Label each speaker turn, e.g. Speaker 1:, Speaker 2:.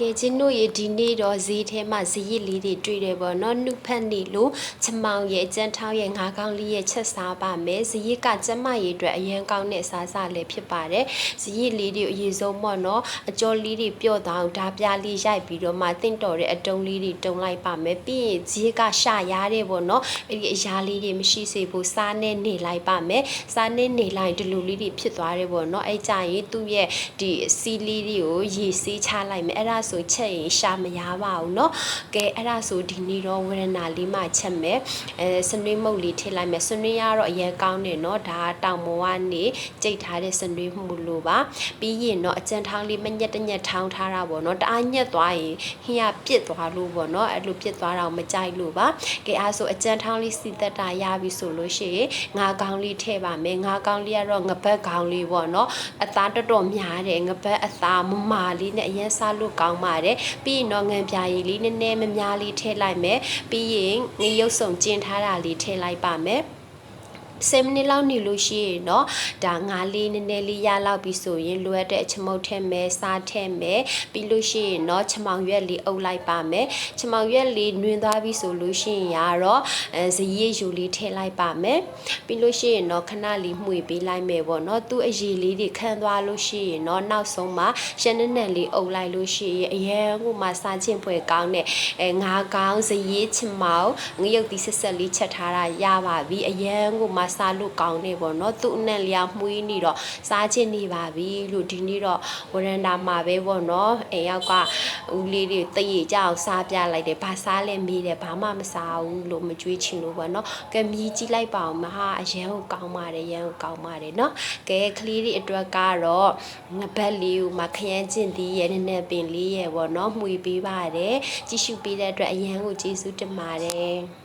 Speaker 1: ငယ်ချင်းတို့ရေဒီနေ့တော့ဈေးထဲမှာဈေးရည်လေးတွေတွေ့တယ်ပေါ့နော်နှုတ်ဖက်နေလို့ချမောင်ရဲ့ကြမ်းထောင်းရဲ့ငါးကောင်းလေးရဲ့ချက်စားပါမယ်ဈေးရည်ကကျမရည်အတွက်အရန်ကောင်းတဲ့စားစားလည်းဖြစ်ပါတယ်ဈေးရည်လေးတွေအရေးဆုံးပေါ့နော်အကျော်လေးတွေပြော့သွားအောင်ဓာပြားလေးရိုက်ပြီးတော့မှတင့်တော်တဲ့အတုံးလေးတွေတုံလိုက်ပါမယ်ပြီးရင်ဈေးကရှာရားတယ်ပေါ့နော်အဲ့ဒီအရာလေးတွေမရှိစေဘူးစားနဲ့နေလိုက်ပါမယ်စားနဲ့နေလိုက်ဒီလိုလေးတွေဖြစ်သွားတယ်ပေါ့နော်အဲ့ကြရင်သူ့ရဲ့ဒီစီးလေးတွေကိုရေဆေးချလိုက်မယ်အဲ့ဒါဆိုချက်ရင်ရှာမရပါဘူးเนาะကဲအဲ့ဒါဆိုဒီနေ့တော့ဝရဏလေးမှချက်မယ်အဲစနွေးမုတ်လေးထည့်လိုက်မယ်စနွေးကတော့အရင်ကောင်းတယ်เนาะဒါတောင်ပေါ်ကနေကြိတ်ထားတဲ့စနွေးမှုလို့ပါပြီးရင်တော့အကြံထောင်းလေးမညက်တညက်ထောင်းထားတာပေါ့เนาะတအားညက်သွားရင်ဟင်းကပြစ်သွားလို့ပေါ့เนาะအဲ့လိုပြစ်သွားတော့မကြိုက်လို့ပါကဲအားဆိုအကြံထောင်းလေးစီသက်တာရပြီဆိုလို့ရှိရင်ငါကောင်းလေးထည့်ပါမယ်ငါကောင်းလေးကတော့ငပတ်ကောင်းလေးပေါ့เนาะအသားတော်တော်များတယ်ငပတ်အသားမမာလေးနဲ့အရင်စားလို့ကောင်း ်းပါတယ်ပြီးရင်တော့ငံပြာရည်လေးနည်းနည်းမများလေးထည့်လိုက်မယ်ပြီးရင်ငရုပ်စုံကျင်းထားတာလေးထည့်လိုက်ပါမယ် 7မိနစ်လောက်နေလို့ရှိရင်တော့ဒါငါးလေးနည်းနည်းလေးရလောက်ပြီဆိုရင်လိုအပ်တဲ့ချမုတ်ထည့်မယ်စားထည့်မယ်ပြီးလို့ရှိရင်တော့ချမောင်ရွက်လေးအုပ်လိုက်ပါမယ်ချမောင်ရွက်လေးနှွင်သွားပြီဆိုလို့ရှိရင်ရတော့အဲဇရီးယူလေးထည့်လိုက်ပါမယ်ပြီးလို့ရှိရင်တော့ခဏလေးမှွေပေးလိုက်မယ်ပေါ့နော်သူ့အရည်လေးတွေခန်းသွားလို့ရှိရင်တော့နောက်ဆုံးမှာရှန်နက်နက်လေးအုပ်လိုက်လို့ရှိရင်အရင်ကမှစားချင်းဖွယ်ကောင်းတဲ့အဲငါးကောင်းဇရီးချမောင်ငရုတ်တီဆက်ဆက်လေးချက်ထားတာရပါပြီအရင်ကမှစားလို့ကောင်းနေပေါ့နော်သူ့အနက်လျာမှွေးနေတော့စားချင်းနေပါပြီလို့ဒီနေ့တော့ဝရန်တာမှာပဲပေါ့နော်အိမ်ရောက်ကဦးလေးတွေတရေကြအောင်စားပြလိုက်တယ်ဘာစားလဲမေးတယ်ဘာမှမစားဘူးလို့မကြွေးချင်လို့ပေါ့နော်ကဲမြည်ကြည့်လိုက်ပါအောင်မဟာအရန်ကိုကောင်းပါတယ်ရန်ကိုကောင်းပါတယ်နော်ကဲကလေးတွေအတွက်ကတော့ငပတ်လေးကိုမခရမ်းကျင်သေးရဲ့နည်းနည်းပင်လေးရဲ့ပေါ့နော်မှွေပေးပါတယ်ကြည့်ရှုပေးတဲ့အတွက်အရန်ကိုကျေးဇူးတင်ပါတယ်